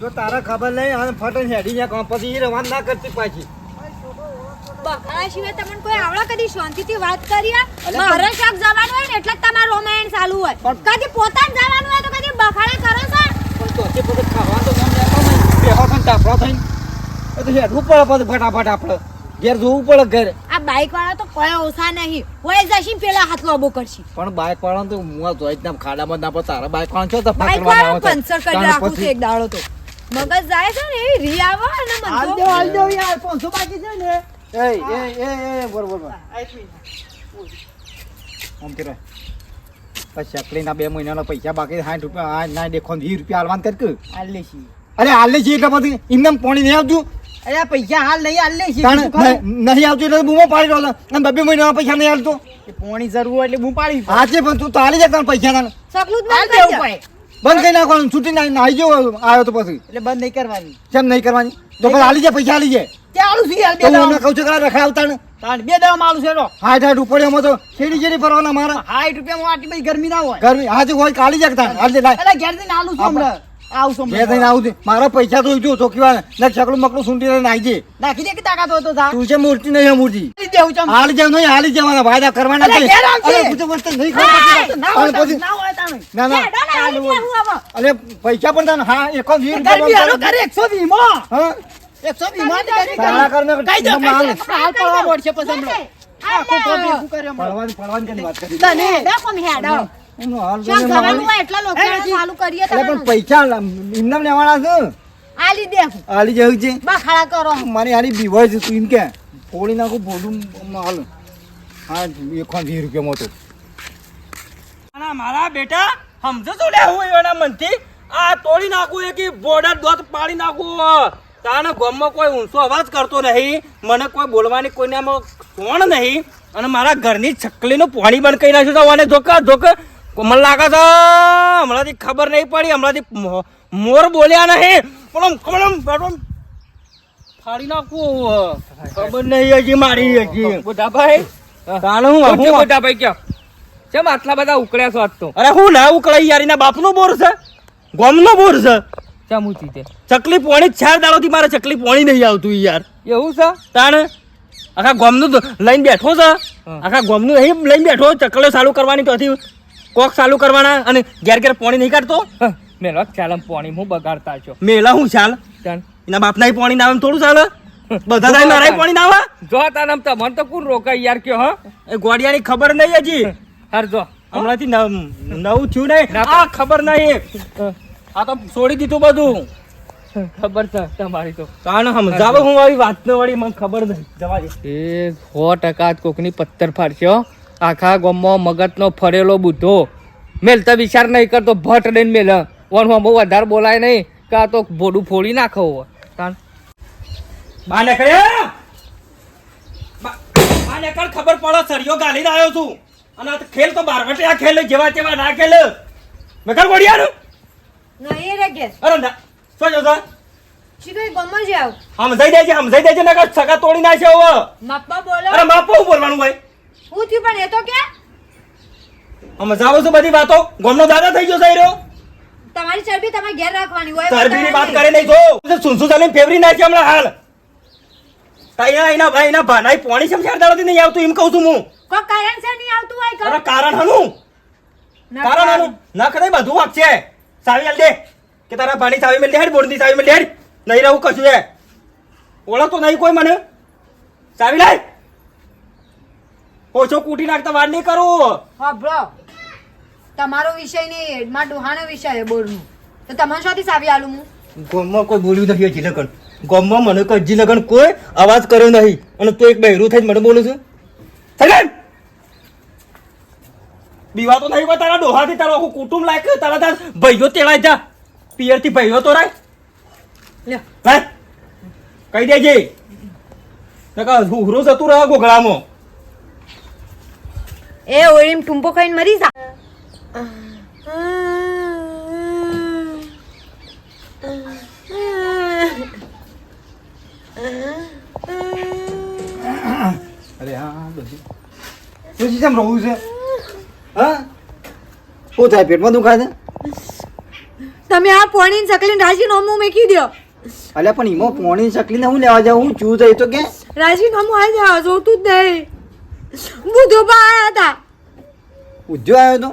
જો તારા ખબર નહીં અને ફટન હેડી જાય કામ પછી એ રવાન ના કરતી પાછી. બકરા સિવાય તમને કોઈ આવડા કદી શાંતિથી વાત કરી મારે શાક જવાનું હોય ને એટલે તમારું રોમાયણ ચાલુ હોય. કદી પોતાને જવાનું હોય તો કદી બખાડા કરો છો? પણ તો તે પછી ખાવા તો મન લેતો નહીં. બેહો થઈને તાપડો થઈને. એ તો હેડવું પડે પછી ફટાફટ આપણે ઘેર જોવું પડે ઘેર. આ બાઈક વાળા તો કોઈ ઓછા નહીં. હોય જશી પેલા હાથ લોબો કરશી. પણ બાઇક વાળા તો હું જોઈ જ ના ખાડામાં ના પડે તારા બાઇક વાળા છો તો બાઈક વાળા પંચર કરી રાખું છું એક દાડો તો. મગજ જાય છે ને એવી રી આવો અને મન હાલ દો હાલ દો યાર 500 બાકી છે ને. એ એ એ એ બરોબર આમ કે પછી ચકલીના બે મહિનાના પૈસા બાકી સાઠ રૂપિયા આ ના દેખો વીસ રૂપિયા હાલવાન કર કે હાલે લેશી અરે હાલ લેશી એટલે પછી એમને પાણી નહીં આવતું. અરે પૈસા હાલ નહીં હાલ લેશી નહીં આવતું એટલે બૂમો પાડી રહ્યો. અને બબે મહિનાના પૈસા નહીં હાલતો. પોણી જરૂર એટલે બૂમ પાડી. હા છે પણ તું તો હાલી જાય પૈસા ના સકલું જ હાલ બંધ કરી નાખવાનું. છૂટી નાખી આવી જેવો આવ્યો તો પછી. એટલે બંધ નહીં કરવાની. કેમ નહીં કરવાની? તો પછી હાલી જાય પૈસા હાલી જાય. ત્યાં આલું બે કહું છું કે રખાવતા ને તાણ બે દવા માલુ છે હાઠ હાઠ ઉપડ્યામાં તો શેરી શેરી ફરવાના મારા. હાઈટ રૂપિયા માં આટલી બધી ગરમી ના હોય. ગરમી હાજી હોય કાલી જગતા લાય. એટલે ઘેરથી આલું છું હમણાં. આવું છું બે થઈને આવું છું. મારા પૈસા તો જો ચોકીવા ને મકડું સૂંટી લઈને આવી જાય. નાખી દે કે તાકાત હોય તો થા તું છે મૂર્તિ નહીં મૂર્તિ. હાલી હાલી જાવ નહીં હાલી જવાના વાયદા કરવાના છે. નહીં ખબર ના ના. અરે પૈસા પણ તને હા એકો વીસ રૂપિયા કરે એકસો વીમો હા? એકસો વીમાં કરે. કરને દો, માલ. પડવા પછી હમણાં. આખું પડવાની પડવાની કેની વાત તને હેડો. પૈસા એમને લેવાના છે. આલી દે જવું છે બખાડા મારી હારી બીવાય છે તું એમ કે. ફોડી નાખું ભોડું હાલ. હા એકો વીસ રૂપિયામાં તો. ના મારા બેટા સમજો છો લે હું એના મનથી? આ તોડી નાખું એ કે બોર્ડર દોત પાડી નાખું. તાને ગામમાં કોઈ ઊંચો અવાજ કરતો નહીં મને કોઈ બોલવાની કોઈને આમાં કોણ નહીં. અને મારા ઘરની છકલીનું પાણી બંધ કરી નાખ્યું તો અને ધોકા ધોક. મને લાગે છે હમણાંથી ખબર નહીં પડી હમણાંથી મોર બોલ્યા નહીં. પણ કમળમ આમ ફાડી નાખું. ખબર નહીં હજી મારી હજી. બુધાભાઈ તાને હું બધા ભાઈ કયો? કેમ આટલા બધા ઉકળ્યા છો આજ તો? અરે હું ના ઉકળાઈ યાર એના બાપનો બોર છે. ગોમનો બોર છે. કેમ હું તે ચકલી પોણી ચાર દાડોથી મારે ચકલી પોણી નહીં આવતું યાર. એવું છે? તાણ આખા ગોમનું લઈને બેઠો છે. આખા ગોમનું અહીં લઈને બેઠો ચકલે ચાલુ કરવાની તો હતી. કોક ચાલુ કરવાના અને ઘેર ઘેર પોણી નહીં કાઢતો. મેલા ચાલમ પોણી હું બગાડતા છો. મેલા હું ચાલ. એના બાપના પોણી ના આવે થોડું ચાલે. બધા થાય મારા પોણી ના આવે. જો તાનમ તો મન તો કોણ રોકાય યાર કયો હા? એ ગોડિયાની ખબર નહીં હજી. હાર જો હમણાંથી નવ- થયું નહીં. આ ખબર નહીં. આ તો છોડી દીધું બધું. ખબર છે તમારી તો. તાણ સમજાવે હું આવી વાત ન વળી મને ખબર નહીં. જવા એ સો ટકા કોકની પથ્થર ફાડશો. આખા ગામમાં મગજનો ફરેલો બુદ્ધો. મેલ તો વિચાર નહીં કરતો ભટ દઈને મેલ. ઓનમાં બહુ વધારે બોલાય નહીં કે આ તો ભોડું ફોડી નાખો તાન બા નીકળે બા બા નીકળ ખબર પડે સરિયો ગાલી આવ્યો છું. અને આ ખેલ તો બારવટે આ ખેલ જેવા તેવા ના ખેલ. મેકર ગોડિયાનું નહીં રે ગેસ અરે ના શું જોતા એ ગમો જ આવ. સમજાઈ દેજે સમજાઈ દેજે નકર સગા તોડી નાખશે હવે. માપા બોલો. અરે માપો બોલવાનું ભાઈ? હું થયું પણ એ તો કે? સમજાવો છું બધી વાતો. ગોમનો દાદા થઈ ગયો રહ્યો તમારી ચરબી તમારે ઘેર રાખવાની હોય ચરબીની વાત કરે નહીં જો. સુનસુ ચાલીને ફેવરી નાખી હમણાં હાલ? તાઈના એના ભાઈ એના ભાનાઈ પોણી છે દાડાથી નહીં આવતું? એમ કહું છું હું. કોઈ કારણ છે નહીં આવતું હોય અરે કારણ હનું. કારણ આનું નખ નહીં બધું વાક છે. સાવી આલ દે. કે તારા ભાની સાવી મેલ દે હેડ બોર્ડની સાવી મેલ દે હેડ. નહીં રહું કશું એ. ઓળખતો નહીં કોઈ મને? સાવી લાય. ઓછો કૂટી નાખતા વાર નહીં કરું. હા બ્રો. તમારો વિષય નહીં માં ડોહાનો વિષય બોરનું. તો તમારે સાથે સાવી આલું હું. ગોમમાં કોઈ બોલ્યું નથી હજી લગન ગોમમાં મને કોઈ હજી લગન કોઈ અવાજ કર્યો નહીં. અને તું એક બહેરું થઈને મને બોલું છું. થઈ બીવા તો નહીં હોય તારા ડોહાથી તારો આખું કુટુંબ લાયક તારા તાર ભાઈઓ તેડાય જા. પિયરથી ભાઈઓ તો રાય લ્યો કહી દેજે. નકા હુહરો જતું રહે ગોગળામાં. એ ઓળીમ ટુંપો ખાઈને મરી જા અરે હા ડોશી ડોશી કેમ રહું છે? હા? શું થાય પેટમાં દુખાય છે? તમે આ પોણી ચકલીને રાજી નોમું મેકી દો અલ્યા પણ એમાં પોણી ચકલીને હું લેવા જાઉં? હું ચૂ જઈ તો કે? રાજી નોમું આ જાવ જોતું જ નહીં. બુધો બા આયા હતા. ઉજ્જો આવ્યો તો?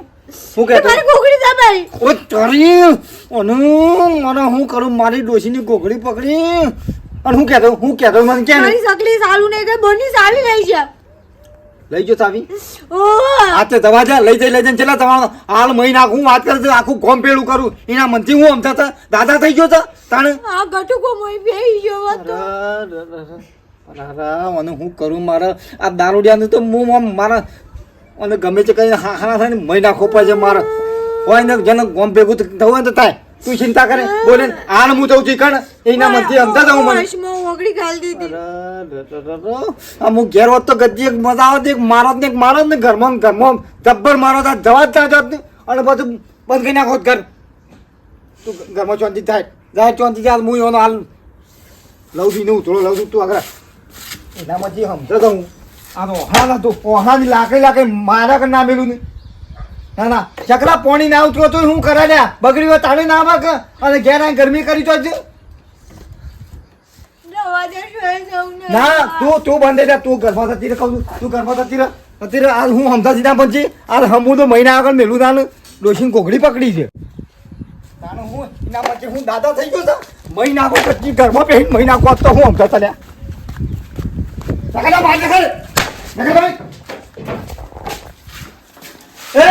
હું કહેતો? મારી કોકડી દબાઈ ઓ ચોરી! અનુ મને હું કરું? મારી ડોશીની ગોગડી પકડી. અને હું કહેતો હું કહેતો મને કે મારી ચકલી સાલું નહીં કે બની સાલી લઈ છે. લઈ જો સાવી. આજે જવા જા લઈ જઈ લઈ જઈને છેલ્લા તમારો હાલ મહી નાખું વાત કરે છે આખું ગોમ પેલું કરું. એના મનથી હું અમતા હતા દાદા થઈ ગયો તા તાણે? આ ગટુકો મોઈ બેહી ગયો હતો અને હું કરું મારા આ દારૂડિયાનું તો હું મારા અને ગમે તે કરીને હા હા થાય ને મહી નાખો પડે મારા. હોય ને જેને ગોમ ભેગું થવું હોય તો થાય. તું ચિંતા કરે બોલે હાલ હું જઉં છું કણ એના મનથી અમતા જાઉં મને. ઓગળી ઘાલી દીધી. અમુક ઘેર હોત તો ગજી એક મજા આવત, એક મારત ને એક મારો ને ઘરમાં ઘરમાં. જબ્બર મારો તા જવા જ જાત ને. અને બધું બંધ કરી નાખો ઘર. તું ઘરમાં ચોંધી થાય જાય ચોંધી જાય હું એનો હાલ લઉં છું હું થોડો લઉં છું, તું આગળ. એનામાંથી સમજો તો હું. આનો હાલ ઓહાના તું ઓહાની લાકડી લાકડી મારા કર ના. મેલું નહીં ના ના, ચકલા પોણી ના આવતું તો હું કરાડ્યા બગડી તાળી ના માગ અને ઘેર ગરમી કરી તો ને ના તું તું બંધ જા તું ઘરમાં થતી રહે કહું છું. તું ઘરમાં થતી રહે થતી રહે આ હું હમતા ના પછી આ હમું તો મહિના આગળ મેલું તાને. ડોશીને કોકડી પકડી છે. તાને હું એના પછી હું દાદા થઈ ગયો છું. મહિના કો પછી ઘરમાં પહેરી મહિના કો તો હું હમતા ચાલ્યા. સકાલા નીકળ ભાઈ એ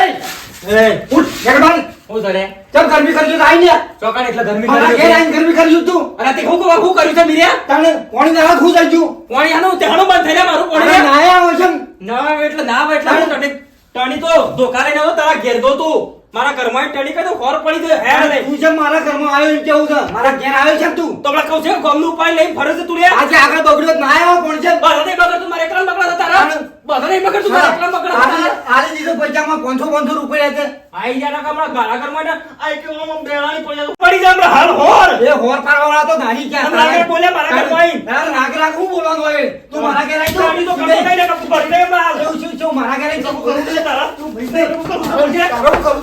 એ ઉઠ નીકળ બહાર હું કરે ચાલ ગરમી કરજો આઈ ને. ચોકાણ એટલે ગરમી મારા ઘેર ગરમી કરજો તું. અને તે હું હું કર્યું છે મીરિયા તાને પાણી ના ખુશ આવી પાણી આનું તેનું બંધ થઈ મારું પાણી નાયા હોય છે ના. એટલે ના આવે એટલે ટણી ટણી તો ધોકા લઈને આવો તારા ઘેર દો તું. મારા ઘરમાં ટણી કઈ તો ખોર પડી ગયો હેડ નહીં તું જેમ મારા ઘરમાં આવ્યો એમ કેવું છે? મારા ઘેર આવ્યો છે તું. તો કહું છે ગમનું ઉપાય લઈ ફરજ તું રે. આજે આગળ બગડ્યો ના આવ્યો પણ છે? નહીં બગડ તું મારે એકલા બગડ તારા. બધા નહીં બગડ તું એકલા બગડ હતા દીધો પૈસામાં પાંચસો પાંચસો રૂપિયા છે આઈ જા ના હમણાં ગાળા ઘરમાં ને આઈ ઓમ ઓમ બેળાની પડી પડી જાય હમણાં હાલ હોર. એ હોર પાડવાવાળા તો નાહી ક્યાં? તમે આગળ મારા ઘરમાં આવીને. રાગ રાગ હું બોલવાનું હોય? તું મારા ઘેર તો પડી દે હાલ. શું શું શું મારા ઘરે કરું તારા? તું ભાઈ કરું કરું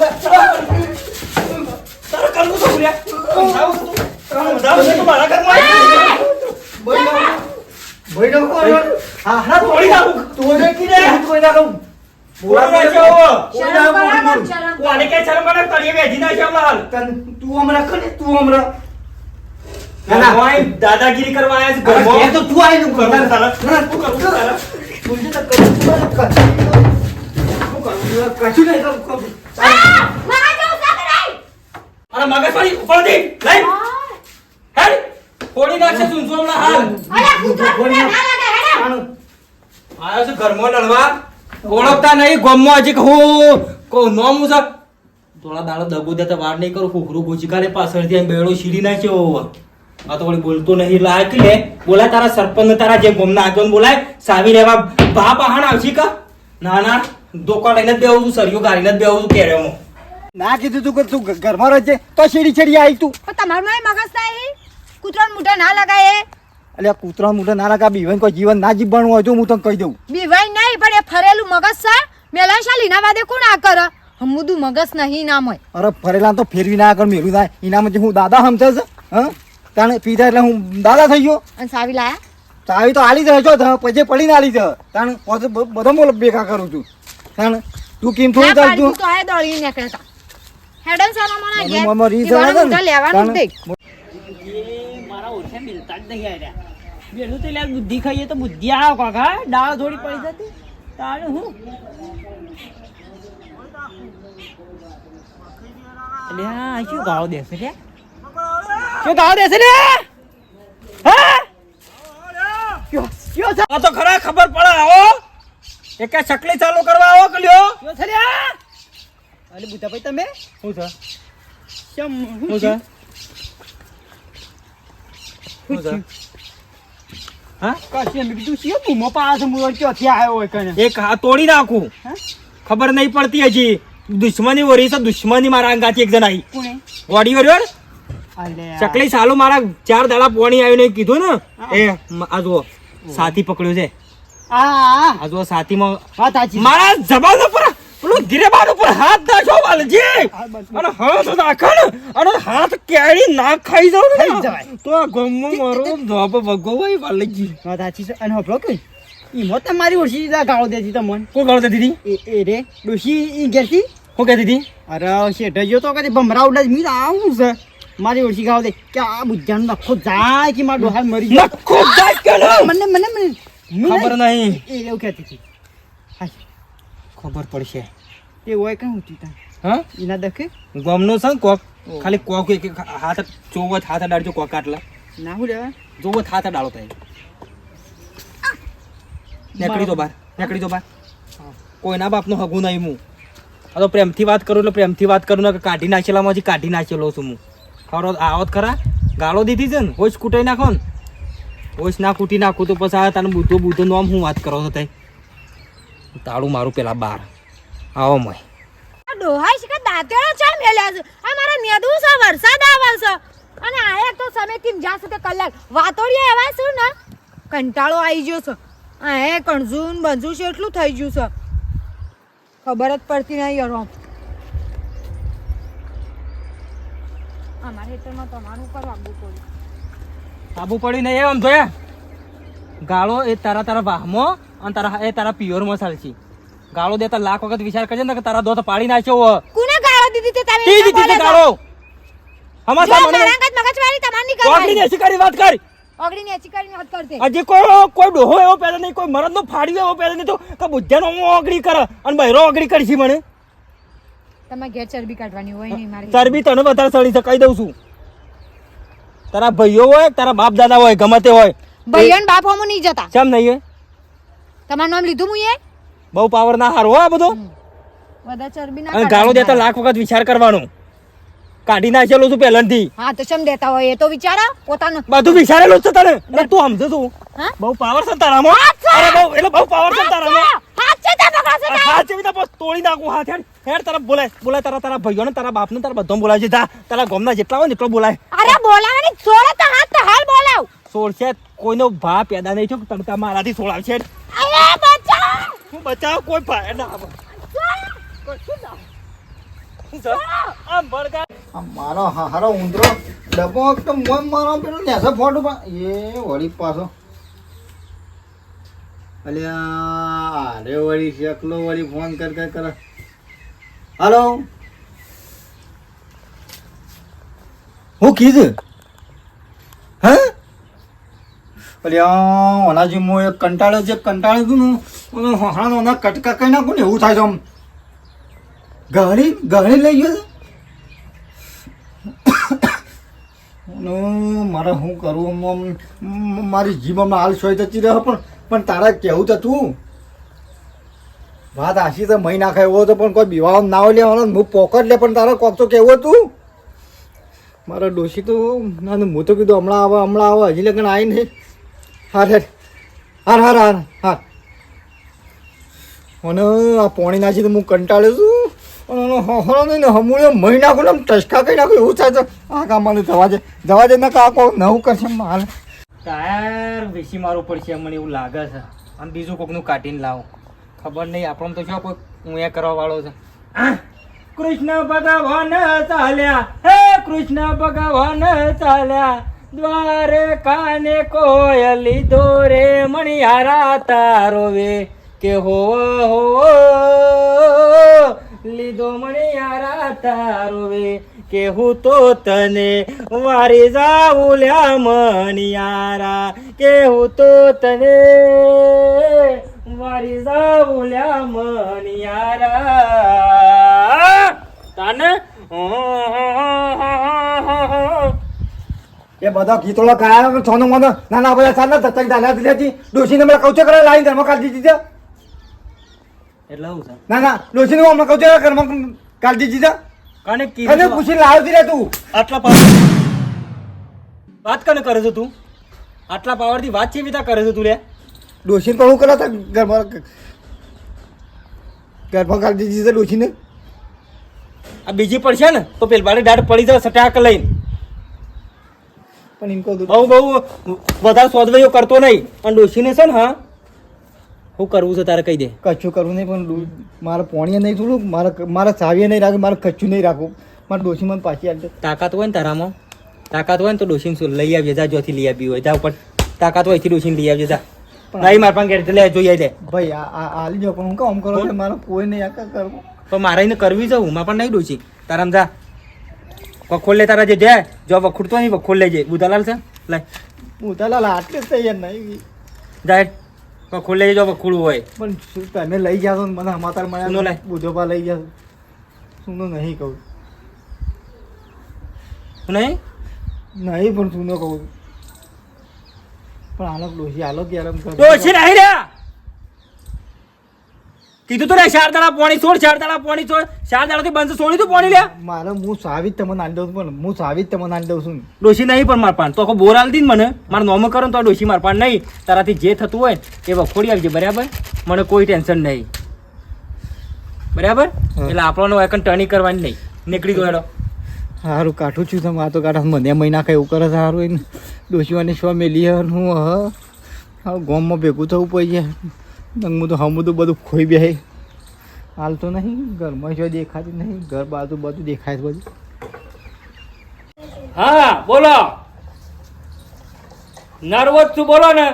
તારા તો સમજાવું તું. સમજાવું મારા નો હા તોડી નાખું. તું જે કીધે હું કોઈ ના બોલા નાખે શરમ શરમ તું શરમ? તળિયે હમણાં હાલ. તું હમણાં કરે તું હમણાં દાદાગીરી કરવા છે. તો તું આવી તું કરું તારા. તું કરું તારા. બોલજે તો કરું. શું કરું? કશું નહીં કરું. કરું. આ! મારા જેવું સાથે નહીં! અને મગજમારી ઉપરથી લઈ. હેડ. ફોડી નાખશે સૂંસું હાલ. અરે કૂતરા કૂતરા. આયો છે ઘરમાં લડવા. ઓળખતા નહીં ગોમમાં હજી હું કહું નોમ હું છે થોડા દાડો દગો દેતા વાર નહીં કરું કુકરું ગુચી કાલે પાછળથી એમ બેડો છીડી નાખ્યો આ તો વળી બોલતો નહીં એટલે આ લે બોલાય તારા સરપંચ તારા જે ગોમના આગળ બોલાય સાવી રહેવા બા બહાણ આવશી કા? ના ના દોકા લઈને જ બેહું છું સરિયો ગાડીને જ બેહું છું કેરેમાં ના કીધું તું કે તું ઘરમાં રહેજે તો શેરી છેડી આવી તું. તમારું મગજ થાય કૂતરાને મોઢા ના લગાય અલ્યા કૂતરા મોઢે ના રાખા બીવાઈ કોઈ જીવન ના જીવવાનું હોય તો હું તને કહી દઉં. બીવાઈ નહીં પણ એ ફરેલું મગજ છે. મેલાશા ના વાદે કોણ આ કરે? હમુદું મગજ નહીં નામ હોય. અરે ફરેલા તો ફેરવી ના કર મેલું ના. એનામાં હું દાદા સમજે છે હા? તાણે પીધા એટલે હું દાદા થઈ ગયો. અને સાવી લાયા? સાવી તો આલી જ છો પછી પડીને આલી જ તાણ પછી બધો મોલ ભેગા કરું છું. તાણ તું કેમ થોડું ચાલ તું તો આય દોડી નીકળતા. હેડન સાનો મને ને, લેવાનું દે મારા ઓછે મિલતા જ નહીં આર્યા બેઠું તો લ્યા બુદ્ધિ ખાઈએ તો બુદ્ધિ આવો કાકા. ડાળ થોડી પડી જતી. તારે હું? એટલે હા શું ગાવ દેશે લે? શું ગાવ દેશે લે? હા? તો ખરા ખબર પડે આવો. એક ચકલી ચાલુ કરવા આવો કલ્યો બુદ્ધા ભાઈ તમે? છે? કેમ શું છે? છે. એક હા તોડી નાખું. ખબર નહીં પડતી હજી. દુશ્મની વરી છે દુશ્મની મારા અંગાથી એક જણ આવી વડી વરી ચકલી સાલો મારા ચાર દાડા પોણી આવ્યું ને કીધું ને? એ મ- આ જુઓ સાથી પકડ્યો છે. આ આ. જુઓ સાથીમાં વાત મારા જબાન ઉપર પેલું ગિરેબાન ઉપર હાથ નાખો વાલજી. અને હાથ નાખો ને અને હાથ કેળી ના ખાઈ જાવ ને. તો આ ગમમાં મારો ધોપ ભગવાય વાલજી. વાત સાચી છે. અને હફળો કે ઈમો તમારી ઓછી ગાળો દેતી તમને. કોણ ગાળો દેતી હતી? એ રે ડોશી ઈ ઘેરથી કોણ કહેતી હતી? અરે શેઠ જો તો કદી ભમરા ઉડા મીર આવું છે. મારી ઓળખી ગાવ દે. કે આ બુજાનું નખો જાય કે મારો ડોહાર મરી જાય? નખો જાય કે મને મને મને ખબર નહીં. એ એવું કહેતી હતી. હા ખબર પડશે. એ હોય કઈ ઊંચી તા હા? એના દખે? ગમનો છે કોક? ખાલી કોક એક હાથ ચોવત હાથ અડાડજો કોક આટલા. ના હું લેવા જોવત હાથ અડાડો થાય નીકળી તો બાર. નીકળી તો બહાર કોઈના બાપનો હગું નહીં હું. આ તો પ્રેમથી વાત કરું એટલે પ્રેમથી વાત કરું ને કાઢી કાઢી નાખેલામાંથી કાઢી નાખેલો છું હું. ખરો આવત ખરા? ગાળો દીધી છે ને હોશ કૂટાઈ નાખો ને. હોશ ના કૂટી નાખું તો પછી આ તને બુધો બુદ્ધો નામ હું વાત કરો છો તઈ? તાળું મારું પેલા બાર. આવો મય. આ ડોહાઈ છે કે દાંતેડો ચાલ મેલ્યા છે? આ મારા નેદું છે વરસાદ આવે છે. અને આ એક તો સમય તીમ જ્યાં સુધી કલાક વાતોડિયા એવા શું ને કંટાળો આવી ગયો છે. આ એ કણઝું બંઝું છે એટલું થઈ ગયું છે. ખબર જ પડતી નહીં યાર. અમારે હેતરમાં તમારું કરવા આપવું પડ્યું. આબુ પડી નહીં એમ જોયા. ગાળો એ તારા તારા વાહમાં અને તારા એ તારા પિયોરમાં ચાલશે. ગાળો દેતા લાખ વખત વિચાર કરજે ને કે તારા દોત પાડી નાખ્યો હો. કોને ગાળો દીધી તે તમે તી દીધી ગાળો. હમણાં સા મને મગજ મગજમારી તમારી કોકડી ઓગડી ને શિકારી વાત કરી. ઓગડી ને કરીને વાત કરતે હજી કોઈ કોઈ ડોહો એવો પેદા નહીં કોઈ મરદ નો ફાડી એવો પેદા નહીં તો કે બુદ્ધાનો હું ઓગડી કરે અને બૈરો ઓગળી કરશી મને. તમે ઘેર ચરબી કાઢવાની હોય નહીં મારી ચરબી તને વધારે સળી છે કહી દઉં છું. તારા ભાઈઓ હોય તારા બાપ દાદા હોય ગમે તે હોય. ભાઈઓ ને બાપ હોમો નહીં જતા. કેમ નહીં? તમારું નામ લીધું મુએ? બહુ પાવર ના હારો આ બધો. બધા ચરબી ના અને ગાળો દેતા લાખ વખત વિચાર કરવાનો. કાઢી નાખેલો છું પહેલાથી. હા તો ચમ દેતા હોય? એ તો વિચારા? પોતાનું. બધું વિચારેલું છે તને. એટલે તું સમજો તું. બહુ પાવર છે તારામાં અરે બહુ એટલે બહુ પાવર છે તારામાં હાથ જેવી તો બસ તોડી નાખું. હાથ હેડ હેડ તારા બોલાય. બોલાય તારા તારા ભાઈઓને તારા બાપને તારા બધો બોલાય છે. જા તારા ગોમના જેટલા હોય ને એટલો બોલાય. અરે બોલાવાની છોડે તો હાથ તો હાલ બોલાવ. સોળશે કોઈનો ભા પેદા નહીં થયો તડકા મારાથી સોળાવશે અરે હું બચાવ કોઈ ભા ના આવે. મારો હારો ઊંધરો ડબ્બો તો મોં મારો પેલો નેસો ફોટો એ વળી પાછો. અલ્યા અરે વળી શકલો વળી ફોન કર કર કર. હલો. હું કીધું? હે? અલ્યા ઓનાજી મો એક કંટાળે જે કંટાળે હતું ને? હણાનો ઓના કટકા કઈ નાખું ને એવું થાય છે આમ. ગહણી ગહણી લઈ ગયો છે. મારે શું કરવું મારી જીભમાં હાલ સોય જતી રહે પણ પણ તારા કહેવું તો તું? વાત આશી તો મહી નાખે એવો હતો પણ કોઈ બીવા ના હોય લેવાનો હું પોકટ લે પણ તારા કોક તો કેવું હતું? મારા ડોશી તો ના, હું તો કીધું હમણાં આવે હમણાં આવે હજી લગ્ન આવી નહીં હાર હાર. હાર હાર હાર હાર. અને આ પોણી નાખી તો હું કંટાળ્યો છું. અને હરો નહીં ને હમું મહી નાખું ને ટસકા કરી નાખું એવું થાય આ આ કામમાં જવા દે. જવા દે ને કે આ કોઈ નવું કરશે માલ ટાયર વેસી મારવું પડશે મને એવું લાગે છે. આમ બીજું કોકનું કાઢીને લાવો. ખબર નહીં, આપણને તો શું કોઈ હું એ કરવા વાળો છે! કૃષ્ણ ભગવાન ચાલ્યા. હે કૃષ્ણ ભગવાન ચાલ્યા. દ્વારે કાને કોયલી દોરે મણિયારા તારો વે કે હો હો, લીધો મણિયારા તારો વે કે હું તો તને વારી જાઉં લ્યા મણિયારા, કે હું તો તને વારી જાઉં લ્યા મણિયારા. તને? એ બધા ગીતોળા ગાયા છોનો મોનો. નાના બધા સાના તત્તા દાલા દીધી ડોશીને મને કૌચે કરે લાઈન ધર્મ કાઢી દીધા એટલે આવું છે. ના ના ડોશીને હમણાં કૌચે ઘરમાં કાઢી દીધા કાને કીધું પૂછીને લાવતી રે તું. આટલા પાવર વાત કને કરે છે તું? આટલા પાવરથી વાત છે કરે છે તું લે? ડોશીને પણ હું કરે હતા ઘરમાં ઘરમાં કાઢી દીધી ડોશીને. આ બીજી પડશે ને? તો પેલબાડી દાઢ પડી જાવ સટાક લઈને. પણ ઇનકો બહુ બહુ વધારે સોદવૈયો કરતો નહીં. અને ડોશીને છે ને હા હું કરવું છે તારે કહી દે. કચ્છું કરવું નહીં પણ મારા પોણીએ નહીં થોડું મારે મારા સાવીએ નહીં રાખવું મારે કચ્છું નહીં રાખવું મારે ડોશી મને પાછી આપજો. તાકાત હોય ને તારામાં. તાકાત હોય ને તો ડોશીને શું લઈ આવજે જા જોથી લઈ આવી હોય જા ઉપર. તાકાત હોયથી ડોશીને લઈ આવજે જા. નહીં મારા પણ ઘેર લે જોઈ લે. ભાઈ આ આલી જો પણ હું કામ કરો? મારે કોઈ નહીં આ કરવું પણ મારે એને કરવી છે હું પણ નહીં ડોશી. તારામ જા. વખોલ લે તારા જે જાય જો વખોડતો નહીં વખોલ લેજે. બુધાલાલ છે? લાય. બુધાલાલ આટલે જ તૈયાર નહીં જાય વખોલ લેજે જો વખોડવું હોય. પણ શું તમે લઈ જાશો ને મને સમાચાર સુનો મળ્યા લાય. બુધોબા લઈ જાશો સુનો નહીં કહું. નહીં? નહીં પણ સુનો કહું. પણ હાલો ડોસી આલો ક્યારે એમ ડોસી નહીં રે કીધું તો રે ચાર દાડા પોણી છોડ ચાર દાડા પોણી છોડ. ચાર દાડા થી બંધ છોડી તું પોણી લે? મારે હું સાવી જ તમને આલી દઉં પણ હું સાવી તમને આલી દઉં છું. ડોશી નહીં પણ માર પાન તો આખો બોર આલી દી મને. મારે નોમ કરો તો ડોશી માર પાન નહીં તારાથી જે થતું હોય એ વખોડી આવજે બરાબર? મને કોઈ ટેન્શન નહીં. બરાબર? એટલે આપણને એકન ટર્નિંગ કરવાની નહીં. નીકળી ગયો. સારું કાઠું છું તમે આ તો કાઢા મને મહિના કઈ એવું કરે સારું એને ડોસીઓને શું મેલી હું હ હા ગામમાં ભેગું થવું પડી જાય. હું તો હમું તો બધું ખોઈ બે હાલ તો નહીં, ઘરમાં જો દેખાતી નહીં, ઘર બાજુ બધું દેખાય છે બધું. હા, બોલો. નર્વસ છું, બોલો ને.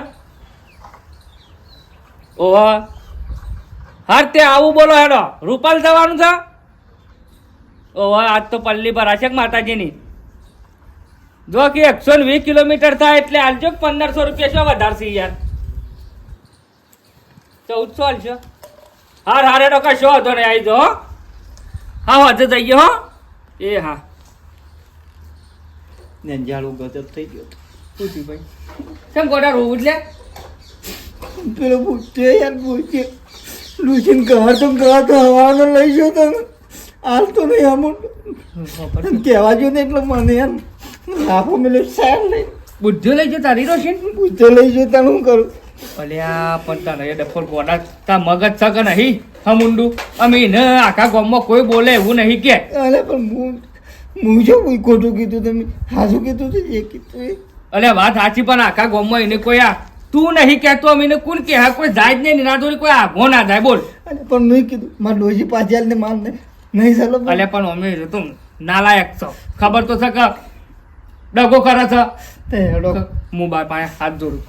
ઓહો. હા તે આવું બોલો હેડો. રૂપાલ જવાનું છે? ઓહો, આજ તો પલ્લી ભરાશે માતાજીની. જો કે એકસો વીસ કિલોમીટર થાય એટલે હાલજો પંદરસો રૂપિયા શું વધારશે યાર? ચૌદસો હાલશો હાર હારે તો કશો હતો ને આવી જાઓ હો. હા વાંધો જઈએ હો. એ હા. નેંજાળું ગજબ થઈ ગયો પૂછી ભાઈ. કેમ ગોડા રોવું એટલે? પેલો પૂછે યાર પૂછે લુસીન ઘર તો ઘર તો હવાનો લઈ ગયો તમે હાલ તો નહીં અમુક કહેવા જો ને એટલે મને યાર લાફો મેલે સાહેબ નહીં બુદ્ધિ લઈ જો તારી રોશીન? બુદ્ધિ લઈ જો તારું હું કરું? અલ્યા પણ તને એ ડફોર ગોડા. તા મગજ છે નહીં? હા મુંડુ? અમે એને આખા ગામમાં કોઈ બોલે એવું નહીં કે. અરે પણ હું હું જો કોઈ ખોટું કીધું તમે? સાચું કીધું તો જે કીધું એ. અલ્યા વાત સાચી પણ આખા ગામમાં એને કોઈ આ તું નહીં કહેતો અમીને કોણ કે? હા કોઈ જાય જ નહીં નિરાધોરી કોઈ આગો ના જાય બોલ. અને પણ નહીં કીધું માર ડોશી પાછી ને માર નહીં નહીં ચાલો. અલ્યા પણ અમે તું નાલાયક છો. ખબર તો છે કે ડગો કરે છે? તે હેડો. હું બાર પાસે હાથ જોડું.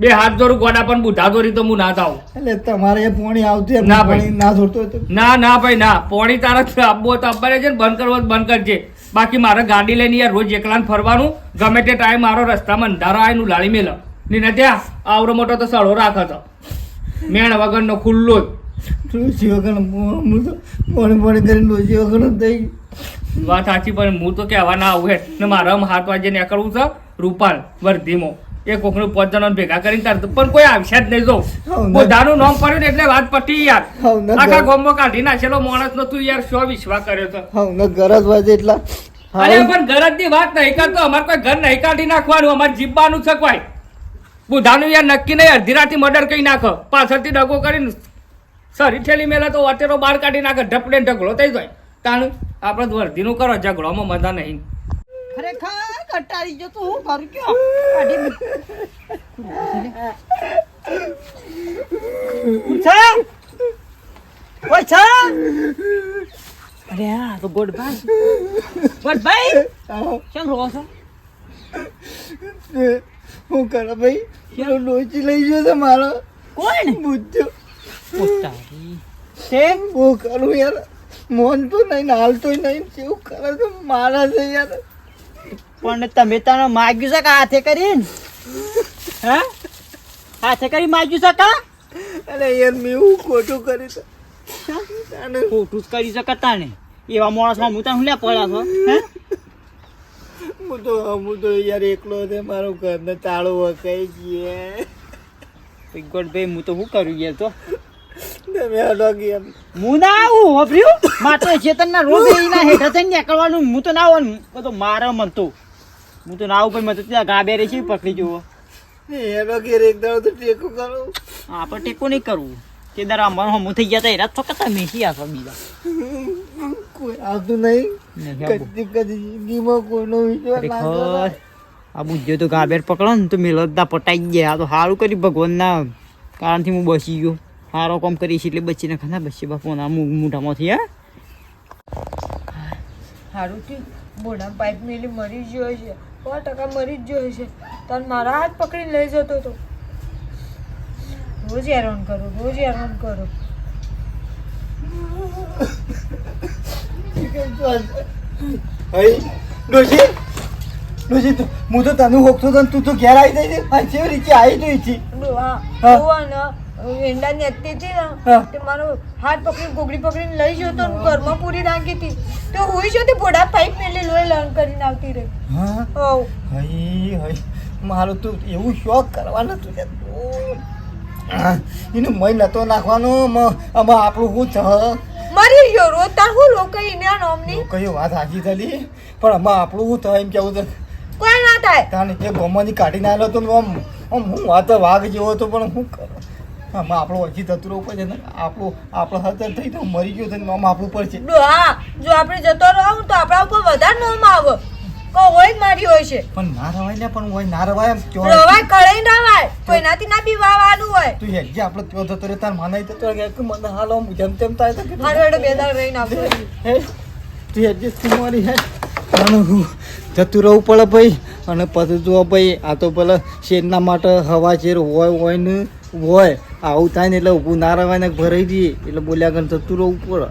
બે હાથ ધોરું ગોડા પણ બુઢા ધોરી તો હું ના થાઉં એટલે તમારે એ પોણી આવતું ના ભાઈ. ના ધોરતો ના ના ભાઈ ના. પોણી તારા આપવો તો આપવા છે ને બંધ કરવો બંધ કરજે. બાકી મારે ગાડી લઈને યાર રોજ એકલાને ફરવાનું ગમે તે ટાઈમ મારો રસ્તામાં અંધારો આવે નું લાળી મેલ. ને ત્યાં આવડો મોટો તો સળો રાખે તો. મેણ વગરનો ખુલ્લો જ. ડોશી વગર પોણી પોણી કરીને ડોશી વગર થઈ વાત સાચી પણ હું તો કહેવા ના આવું હે ને મારા હાથ વાગે નીકળવું છે રૂપાલ વર્ધીમો. એ કોકનું પાંચ જણા ભેગા કરીને તાર પણ કોઈ આવશે જ નહીં જો. બધાનું નામ પડ્યું એટલે વાત પટી યાર. આખા ગોમમાં કાઢી નાખેલો માણસ નો તું યાર શો વિશ્વાસ કર્યો તો હા ને ગરજ હોય એટલા અરે પણ ગરજની વાત નહીં કરતો. અમારે કોઈ ઘર નહીં કાઢી નાખવાનું. અમારે જીવવાનું છે કોઈ. બુધાનું યાર નક્કી નહીં. અડધી થી મર્ડર કરી નાખો. પાછળથી ડગો કરીને સરી ઠેલી મેલા તો અત્યારે બહાર કાઢી નાખે. ઢપડે ને ઢગલો થઈ જાય. તાનું આપણે વર્ધીનું કરો. ઝઘડોમાં મજા નહીં. ખરેખર? કંટાળી ગયો તો હું કરું કયો? કાઢી ઓય છા? અરે આ તો ગોડભાઈ. ગોડભાઈ કેમ રો છો? હું કરે ભાઈ પેલો ડોશી લઈ ગયો છે મારો. કોણ? બુદ્ધો. પોતારી તે હું કરું યાર. મોન તો નહીં હાલતો નહીં કેવું કરે છે? મારા છે યાર. પણ તમે તને માગ્યું છે કે હાથે કરીને? હા? હાથે કરી માગ્યું છે કા? અરે યાર મેં હું ખોટું કરી તો. તને ખોટું જ કરી શકે ને એવા માણસમાં હું તને લે પડ્યા છો? હે? હું તો હું તો યાર એકલો છે મારો ઘરને તાળો વકાઈ ગયે. ગોડભાઈ હું તો શું કરું યાર તો? તમે હલો ગયા હું ના આવું હોભર્યું મારે ચેતનના રોગ એના હેઠળ થઈને નીકળવાનું હું તો ના આવું તો મારે મન તો. હું તો ના આવું મતલબ તો ત્યાં ગાબે છે પકડી જુઓ. હેલો ઘેર એક દાડો તો ટેકો કરું. હા પણ ટેકો નહીં કરવું તે દરા મન હમું થઈ ગયા તા એરા છોકતા મેસી આસો બીજા. કોઈ આવતું નહીં. કદી કદી જિંદગીમાં કોઈનો વિશ્વાસ આ બુદ્ધિઓ તો ગાબેર પકડો ને તો મેલદા પટાઈ ગયા આ તો સારું કરી ભગવાનના કારણથી હું બસી ગયો. સારો કામ કરીશ એટલે બચીને ખાના બચી બાપુ ના મોઢામાંથી હા? સારું થયું. મોઢા પાઇપ મેલી મરી ગયો છે. સો ટકા મરી જ ગયો છે તને મારા હાથ પકડીને લઈ જતો હતો રોજ હેરાન કરો રોજ હેરાન કરો. ડોશી ડોશી તું હું તો તને હોકતો તો તું તો ઘેર આવી જઈ આ કેવી રીતે આવી તો ઈછી હા. ડોહા ને એંડા નેતી હતી ને તે મારો હાથ પકડીને ગોગડી પકડીને લઈ જતો તો ઘરમાં પૂરી નાખી હતી. તો હુઈ તે ભોડા પાઇપ મેલી લોહી લણ કરીને આવતી રહી. હા? હઈ હઈ. મારું તું એવું શોખ કરવાનું તું. એનું મય નતો નાખવાનો આમાં આપણું શું છ? મરી ગયો રોજ તાર હું લોકો એને નોમની કઈ વાત હાજી થતી પણ આમાં આપણું હું થાય એમ કેવું છે? કોઈ ના થાય. તાને જે ગોમાંથી કાઢી ના તો આમ હું વાત વાઘ જેવો હતો પણ હું કરું? આમાં આપણો ઓછી થતું રહેવું પડશે ને? આપણું આપણો હતર થઈ તો મરી ગયો છે ને આમ આપણું પડશે. હા જો આપણે જતો રહું તો આપણા ઉપર વધારે નોમ આવે. કો હોય મારી હોય છે. પણ ના રવાય ને પણ હોય ના રવાય એમ કયો? રવાય કળાઈ રવાય કોઈનાથી ના પીવાનું હોય. તું હેડજે આપણે ત્યો જતો રહે તાર માનાઈ જતો કે મને હાલો હું જેમ તેમ થાય તો. હારો હેડો બે દાડ રહીને આવજો હે તું હેડજે તું મારી હે અને હું જતું રહેવું પડે ભાઈ અને પછી જો ભાઈ આ તો પેલા શેરના માટે હવા શેર હોય હોય ને હોય, આવું થાય ને એટલે ઊભું ના રહેવાય ને ભરાઈ દઈએ એટલે બોલ્યા કરે થતું રહેવું પડે